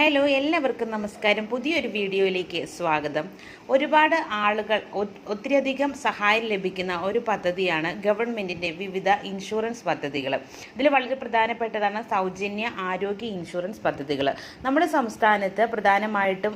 Hello എല്ലാവർക്കും നമസ്കാരം. പുതിയൊരു വീഡിയോയിലേക്ക് സ്വാഗതം. ഒരുപാട് ആളുകൾ ഒത്തിരിയധികം സഹായം ലഭിക്കുന്ന ഒരു പദ്ധതിയാണ് ഗവൺമെന്റിന്റെ വിവിധ ഇൻഷുറൻസ് പദ്ധതികൾ. ഇതിൽ വളരെ പ്രധാനപ്പെട്ടതാണ് സൗജന്യ ആരോഗ്യ ഇൻഷുറൻസ് പദ്ധതികൾ. നമ്മുടെ സംസ്ഥാനത്ത് പ്രധാനമായിട്ടും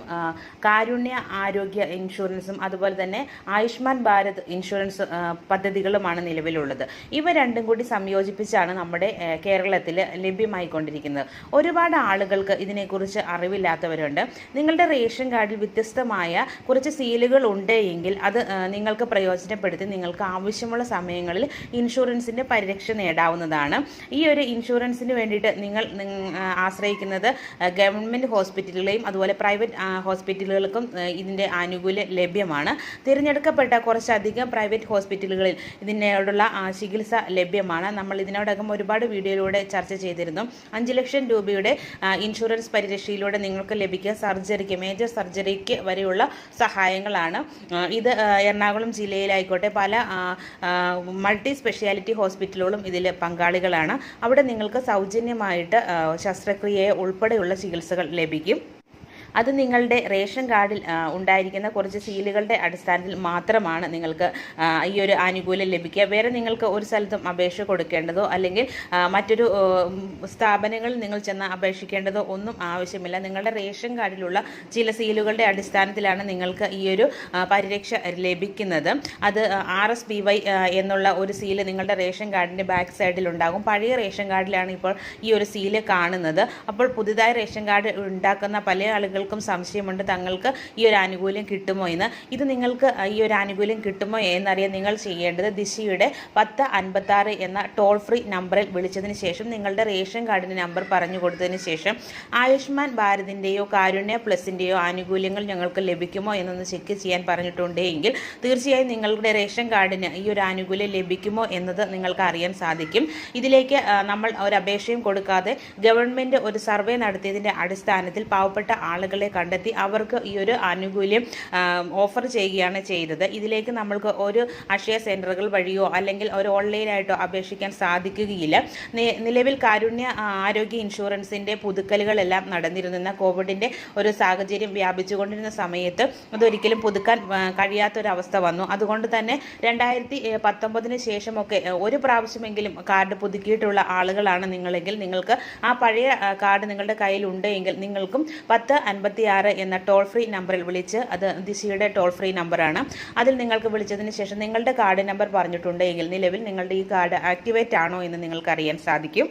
കാരുണ്യ ആരോഗ്യ ഇൻഷുറൻസും അതുപോലെ തന്നെ ആയുഷ്മാൻ ഭാരത് ഇൻഷുറൻസ് പദ്ധതികളുമാണ് നിലവിലുള്ളത്. ഇവ രണ്ടും കൂടി സംയോജിപ്പിച്ചാണ് നമ്മുടെ കേരളത്തിൽ ലഭ്യമായിക്കൊണ്ടിരിക്കുന്നത്. ഒരുപാട് ആളുകൾക്ക് ഇതിനെക്കുറിച്ച് അറിവില്ലാത്തവരുണ്ട്. നിങ്ങളുടെ റേഷൻ കാർഡിൽ വ്യത്യസ്തമായ കുറച്ച് സീലുകൾ ഉണ്ട് എങ്കിൽ അത് നിങ്ങൾക്ക് പ്രയോജനപ്പെടുത്തി നിങ്ങൾക്ക് ആവശ്യമുള്ള സമയങ്ങളിൽ ഇൻഷുറൻസിന്റെ പരിരക്ഷ നേടാവുന്നതാണ്. ഈ ഒരു ഇൻഷുറൻസിന് വേണ്ടിയിട്ട് നിങ്ങൾ ആശ്രയിക്കുന്നത് ഗവൺമെന്റ് ഹോസ്പിറ്റലുകളെയും അതുപോലെ പ്രൈവറ്റ് ഹോസ്പിറ്റലുകൾക്കും ഇതിന്റെ ആനുകൂല്യം ലഭ്യമാണ്. തിരഞ്ഞെടുക്കപ്പെട്ട കുറച്ചധികം പ്രൈവറ്റ് ഹോസ്പിറ്റലുകളിൽ ഇതിനോടുള്ള ചികിത്സ ലഭ്യമാണ്. നമ്മൾ ഇതിനോടകം ഒരുപാട് വീഡിയോയിലൂടെ ചർച്ച ചെയ്തിരുന്നു. അഞ്ച് ലക്ഷം രൂപയുടെ ഇൻഷുറൻസ് ഇൻഷുറൻസ് പരിരക്ഷയിലൂടെ നിങ്ങൾക്ക് ലഭിക്കുക സർജറിക്ക് മേജർ സർജറിക്ക് വരെയുള്ള സഹായങ്ങളാണ്. ഇത് എറണാകുളം ജില്ലയിലായിക്കോട്ടെ പല മൾട്ടി സ്പെഷ്യാലിറ്റി ഹോസ്പിറ്റലുകളും ഇതിൽ പങ്കാളികളാണ്. അവിടെ നിങ്ങൾക്ക് സൗജന്യമായിട്ട് ശസ്ത്രക്രിയയെ ഉൾപ്പെടെയുള്ള ചികിത്സകൾ ലഭിക്കും. അത് നിങ്ങളുടെ റേഷൻ കാർഡിൽ ഉണ്ടായിരിക്കുന്ന കുറച്ച് സീലുകളുടെ അടിസ്ഥാനത്തിൽ മാത്രമാണ് നിങ്ങൾക്ക് ഈ ഒരു ആനുകൂല്യം ലഭിക്കുക. വേറെ നിങ്ങൾക്ക് ഒരു സ്ഥലത്തും അപേക്ഷ കൊടുക്കേണ്ടതോ അല്ലെങ്കിൽ മറ്റൊരു സ്ഥാപനങ്ങളിൽ നിങ്ങൾ ചെന്ന് അപേക്ഷിക്കേണ്ടതോ ഒന്നും ആവശ്യമില്ല. നിങ്ങളുടെ റേഷൻ കാർഡിലുള്ള ചില സീലുകളുടെ അടിസ്ഥാനത്തിലാണ് നിങ്ങൾക്ക് ഈ ഒരു പരിരക്ഷ ലഭിക്കുന്നത്. അത് ആർ എസ് ബി വൈ എന്നുള്ള ഒരു സീൽ നിങ്ങളുടെ റേഷൻ കാർഡിന്റെ ബാക്ക് സൈഡിൽ ഉണ്ടാകും. പഴയ റേഷൻ കാർഡിലാണ് ഇപ്പോൾ ഈ ഒരു സീൽ കാണുന്നത്. അപ്പോൾ പുതുതായി റേഷൻ കാർഡ് ഉണ്ടാക്കുന്ന പല ആളുകൾക്കും സംശയമുണ്ട് തങ്ങൾക്ക് ഈ ഒരു ആനുകൂല്യം കിട്ടുമോ എന്ന്. ഇത് നിങ്ങൾക്ക് ഈ ഒരു ആനുകൂല്യം കിട്ടുമോ എന്നറിയാൻ നിങ്ങൾ ചെയ്യേണ്ടത് ദിശയുടെ പത്ത് അൻപത്താറ് എന്ന ടോൾ ഫ്രീ നമ്പറിൽ വിളിച്ചതിന് ശേഷം നിങ്ങളുടെ റേഷൻ കാർഡിന്റെ നമ്പർ പറഞ്ഞു കൊടുത്തതിന് ശേഷം ആയുഷ്മാൻ ഭാരതിന്റെയോ കാരുണ്യ പ്ലസിന്റെയോ ആനുകൂല്യങ്ങൾ ഞങ്ങൾക്ക് ലഭിക്കുമോ എന്നൊന്ന് ചെക്ക് ചെയ്യാൻ പറഞ്ഞിട്ടുണ്ടെങ്കിൽ തീർച്ചയായും നിങ്ങളുടെ റേഷൻ കാർഡിന് ഈ ഒരു ആനുകൂല്യം ലഭിക്കുമോ എന്നത് നിങ്ങൾക്ക് അറിയാൻ സാധിക്കും. ഇതിലേക്ക് നമ്മൾ ഒരു അപേക്ഷയും കൊടുക്കാതെ ഗവൺമെന്റ് ഒരു സർവേ നടത്തിയതിന്റെ അടിസ്ഥാനത്തിൽ പാവപ്പെട്ട ആളുകളെ കണ്ടെത്തി അവർക്ക് ഈ ഒരു ആനുകൂല്യം ഓഫർ ചെയ്യുകയാണ് ചെയ്തത്. ഇതിലേക്ക് നമ്മൾക്ക് ഒരു അക്ഷയ സെന്ററുകൾ വഴിയോ അല്ലെങ്കിൽ ഒരു ഓൺലൈനായിട്ടോ അപേക്ഷിക്കാൻ സാധിക്കുകയില്ല. നിലവിൽ കാരുണ്യ ആരോഗ്യ ഇൻഷുറൻസിന്റെ പുതുക്കലുകളെല്ലാം നടന്നിരുന്ന കോവിഡിന്റെ ഒരു സാഹചര്യം വ്യാപിച്ചുകൊണ്ടിരുന്ന സമയത്ത് അതൊരിക്കലും പുതുക്കാൻ കഴിയാത്തൊരവസ്ഥ വന്നു. അതുകൊണ്ട് തന്നെ രണ്ടായിരത്തി പത്തൊമ്പതിന് ശേഷമൊക്കെ ഒരു പ്രാവശ്യമെങ്കിലും കാർഡ് പുതുക്കിയിട്ടുള്ള ആളുകളാണ് നിങ്ങളെങ്കിൽ നിങ്ങൾക്ക് ആ പഴയ കാർഡ് നിങ്ങളുടെ കയ്യിലുണ്ട് എങ്കിൽ നിങ്ങൾക്കും പത്ത് അൻപത്തി ആറ് എന്ന ടോൾ ഫ്രീ നമ്പറിൽ വിളിച്ച് അത് ദിശയുടെ ടോൾ ഫ്രീ നമ്പറാണ് അതിൽ നിങ്ങൾക്ക് വിളിച്ചതിന് ശേഷം നിങ്ങളുടെ കാർഡ് നമ്പർ പറഞ്ഞിട്ടുണ്ടെങ്കിൽ നിലവിൽ നിങ്ങളുടെ ഈ കാർഡ് ആക്ടിവേറ്റ് ആണോ എന്ന് നിങ്ങൾക്ക് അറിയാൻ സാധിക്കും.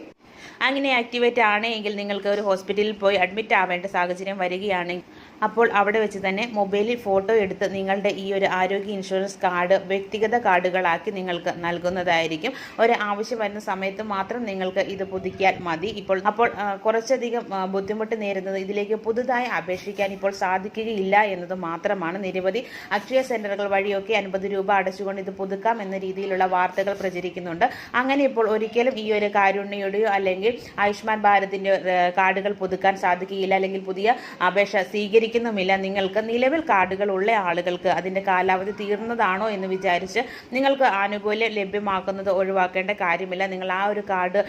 അങ്ങനെ ആക്ടിവേറ്റ് ആണെങ്കിൽ നിങ്ങൾക്ക് ഒരു ഹോസ്പിറ്റലിൽ പോയി അഡ്മിറ്റ് ആവേണ്ട സാഹചര്യം വരികയാണെങ്കിൽ അപ്പോൾ അവിടെ വെച്ച് തന്നെ മൊബൈലിൽ ഫോട്ടോ എടുത്ത് നിങ്ങളുടെ ഈ ഒരു ആരോഗ്യ ഇൻഷുറൻസ് കാർഡ് വ്യക്തിഗത കാർഡുകളാക്കി നിങ്ങൾക്ക് നൽകുന്നതായിരിക്കും. ഒരു ആവശ്യം വരുന്ന സമയത്ത് മാത്രം നിങ്ങൾക്ക് ഇത് പുതുക്കിയാൽ മതി. ഇപ്പോൾ അപ്പോൾ കുറച്ചധികം ബുദ്ധിമുട്ട് നേരുന്നത് ഇതിലേക്ക് പുതുതായി അപേക്ഷിക്കാൻ ഇപ്പോൾ സാധിക്കുകയില്ല എന്നത് മാത്രമാണ് നിരവധി അക്ഷയ സെന്ററുകൾ വഴിയൊക്കെ അൻപത് രൂപ അടച്ചുകൊണ്ട് ഇത് പുതുക്കാം എന്ന രീതിയിലുള്ള വാർത്തകൾ പ്രചരിക്കുന്നുണ്ട്. അങ്ങനെ ഇപ്പോൾ ഒരിക്കലും ഈ ഒരു കാരുണ്യയുടെയോ അല്ലെങ്കിൽ ആയുഷ്മാൻ ഭാരതിന്റെ കാർഡുകൾ പുതുക്കാൻ സാധിക്കുകയില്ല. അല്ലെങ്കിൽ പുതിയ അപേക്ഷ സ്വീകരിക്കുന്നുമില്ല നിങ്ങൾക്ക് നിലവിൽ കാർഡുകൾ ഉള്ള ആളുകൾക്ക് അതിന്റെ കാലാവധി തീർന്നതാണോ എന്ന് വിചാരിച്ച് നിങ്ങൾക്ക് ആനുകൂല്യം ലഭ്യമാക്കുന്നത് ഒഴിവാക്കേണ്ട കാര്യമില്ല. നിങ്ങൾ ആ ഒരു കാർഡ്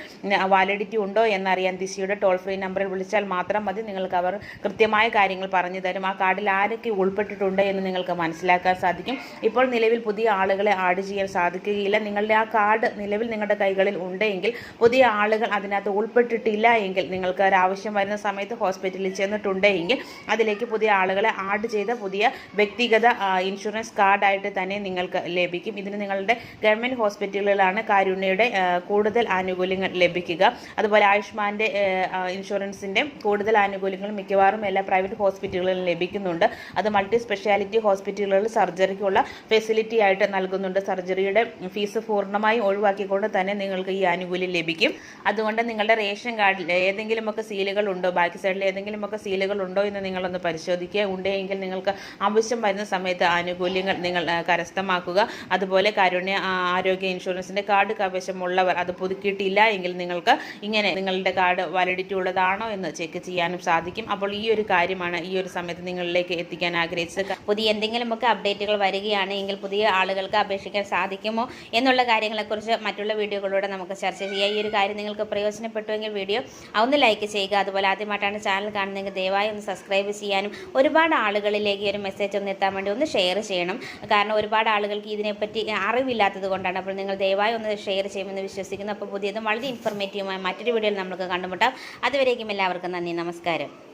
വാലിഡിറ്റി ഉണ്ടോ എന്നറിയാൻ ദിശയുടെ ടോൾ ഫ്രീ നമ്പറിൽ വിളിച്ചാൽ മാത്രം മതി. നിങ്ങൾക്ക് അവർ കൃത്യമായ കാര്യങ്ങൾ പറഞ്ഞു തരും. ആ കാർഡിൽ ആരൊക്കെ ഉൾപ്പെട്ടിട്ടുണ്ട് എന്ന് നിങ്ങൾക്ക് മനസ്സിലാക്കാൻ സാധിക്കും. ഇപ്പോൾ നിലവിൽ പുതിയ ആളുകളെ ആഡ് ചെയ്യാൻ സാധിക്കുകയില്ല. നിങ്ങളുടെ ആ കാർഡ് നിലവിൽ നിങ്ങളുടെ കൈകളിൽ ഉണ്ടെങ്കിൽ പുതിയ ആളുകൾ അതിനകത്ത് ഉൾപ്പെട്ടിട്ടില്ല എങ്കിൽ നിങ്ങൾക്ക് ഒരാവശ്യം വരുന്ന സമയത്ത് ഹോസ്പിറ്റലിൽ ചെന്നിട്ടുണ്ടെങ്കിൽ അതിലേക്ക് പുതിയ ആളുകളെ ആഡ് ചെയ്ത പുതിയ വ്യക്തിഗത ഇൻഷുറൻസ് കാർഡായിട്ട് തന്നെ നിങ്ങൾക്ക് ലഭിക്കും. ഇതിന് നിങ്ങളുടെ ഗവൺമെന്റ് ഹോസ്പിറ്റലുകളിലാണ് കാരുണ്യയുടെ കൂടുതൽ ആനുകൂല്യങ്ങൾ ലഭിക്കുക. അതുപോലെ ആയുഷ്മാന്റെ ഇൻഷുറൻസിന്റെ കൂടുതൽ ആനുകൂല്യങ്ങൾ മിക്കവാറും എല്ലാ പ്രൈവറ്റ് ഹോസ്പിറ്റലുകളിലും ലഭിക്കുന്നുണ്ട്. അത് മൾട്ടി സ്പെഷ്യാലിറ്റി ഹോസ്പിറ്റലുകളിൽ സർജറിക്കുള്ള ഫെസിലിറ്റി ആയിട്ട് നൽകുന്നുണ്ട്. സർജറിയുടെ ഫീസ് പൂർണമായും ഒഴിവാക്കിക്കൊണ്ട് തന്നെ നിങ്ങൾക്ക് ഈ ആനുകൂല്യം ലഭിക്കും. അതുകൊണ്ട് നിങ്ങളുടെ റേഷൻ കാർഡിൽ ഏതെങ്കിലുമൊക്കെ സീലുകൾ ഉണ്ടോ? ബാക്കി സൈഡിൽ ഏതെങ്കിലുമൊക്കെ സീലുകൾ ഉണ്ടോ എന്ന് നിങ്ങളൊന്ന് പരിശോധിക്കുക. ഉണ്ടെങ്കിൽ നിങ്ങൾക്ക് ആവശ്യം വരുന്ന സമയത്ത് ആനുകൂല്യങ്ങൾ നിങ്ങൾ കരസ്ഥമാക്കുക. അതുപോലെ കാരുണ്യ ആരോഗ്യ ഇൻഷുറൻസിന്റെ കാർഡ് കൈവശമുള്ളവർ അത് പുതുക്കിയിട്ടില്ല എങ്കിൽ നിങ്ങൾക്ക് ഇങ്ങനെ നിങ്ങളുടെ കാർഡ് വാലിഡിറ്റി ഉള്ളതാണോ എന്ന് ചെക്ക് ചെയ്യാനും സാധിക്കും. അപ്പോൾ ഈ ഒരു കാര്യമാണ് ഈ ഒരു സമയത്ത് നിങ്ങളിലേക്ക് എത്തിക്കാൻ ആഗ്രഹിച്ചത്. പുതിയ എന്തെങ്കിലുമൊക്കെ അപ്ഡേറ്റുകൾ വരികയാണെങ്കിൽ പുതിയ ആളുകൾക്ക് അപേക്ഷിക്കാൻ സാധിക്കുമോ എന്നുള്ള കാര്യങ്ങളെക്കുറിച്ച് മറ്റുള്ള വീഡിയോകളിലൂടെ നമുക്ക് ചർച്ച ചെയ്യാം. ഈ ഒരു കാര്യം നിങ്ങൾക്ക് പ്രയോജനപ്പെട്ടുവെങ്കിൽ വീഡിയോ ഒന്ന് ലൈക്ക് ചെയ്യുക. അതുപോലെ ആദ്യമായിട്ടാണ് ചാനൽ കാണുന്നതെങ്കിൽ ദയവായി ഒന്ന് സബ്സ്ക്രൈബ് ചെയ്യാനും ഒരുപാട് ആളുകളിലേക്ക് ഒരു മെസ്സേജ് ഒന്ന് എത്താൻ വേണ്ടി ഒന്ന് ഷെയർ ചെയ്യണം. കാരണം ഒരുപാട് ആളുകൾക്ക് ഇതിനെപ്പറ്റി അറിവില്ലാത്തത് കൊണ്ടാണ്. അപ്പോൾ നിങ്ങൾ ദയവായി ഒന്ന് ഷെയർ ചെയ്യുമെന്ന് വിശ്വസിക്കുന്നു. അപ്പോൾ പുതിയതും വളരെ ഇൻഫർമേറ്റീവുമായ മറ്റൊരു വീഡിയോയിൽ നമുക്ക് കണ്ടുമുട്ടാം. അതുവരേക്കും എല്ലാവർക്കും നന്ദി നമസ്കാരം.